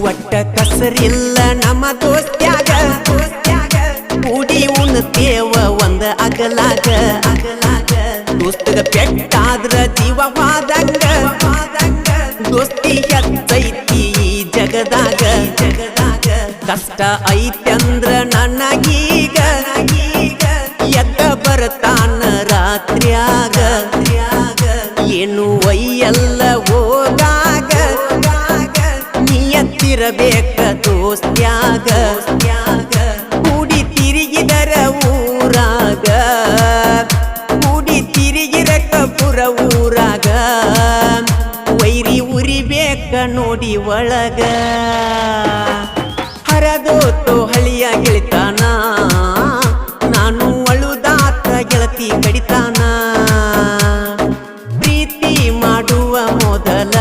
ಒಟ್ಟ ಕಸರಿಲ್ಲ ನಮ್ಮ ದೋಸ್ತ್ಯಾಗ. ಕೂಡಿ ಉಣ್ತೇವ ಒಂದ ಅಗಲಾಗ. ಅಗಲಾಗ ದೋಸ್ತದ ಪೆಟ್ಟಾದ್ರ ಜೀವ ವಾದಂಗ ದೋಸ್ತಿ ಹೆಚ್ಚೈತಿ ಜಗದಾಗ ಜಗದಾಗ. ಕಷ್ಟ ಐತಂದ್ರ ನನಗೀಗ. ಎದ್ದ ಬರತಾನ ರಾತ್ರಿಯಾಗ. ಏನು ಒಯ್ಯಲ್ಲ ಇರಬೇಕ ದೋಸ್ತ್ಯಾಗ. ಕೂಡಿ ತಿರುಗಿದರ ಊರಾಗ. ಕೂಡಿ ತಿರುಗಿರ ಕಪುರ ಊರಾಗ. ವೈರಿ ಉರಿಬೇಕ ನೋಡಿ ಒಳಗ. ಹರದೋತು ಹಳಿಯ ಗೆಳಿತಾನ. ನಾನು ಅಳುದಾತ ಗೆಳತಿ ಕಡಿತಾನ. ಪ್ರೀತಿ ಮಾಡುವ ಮೊದಲ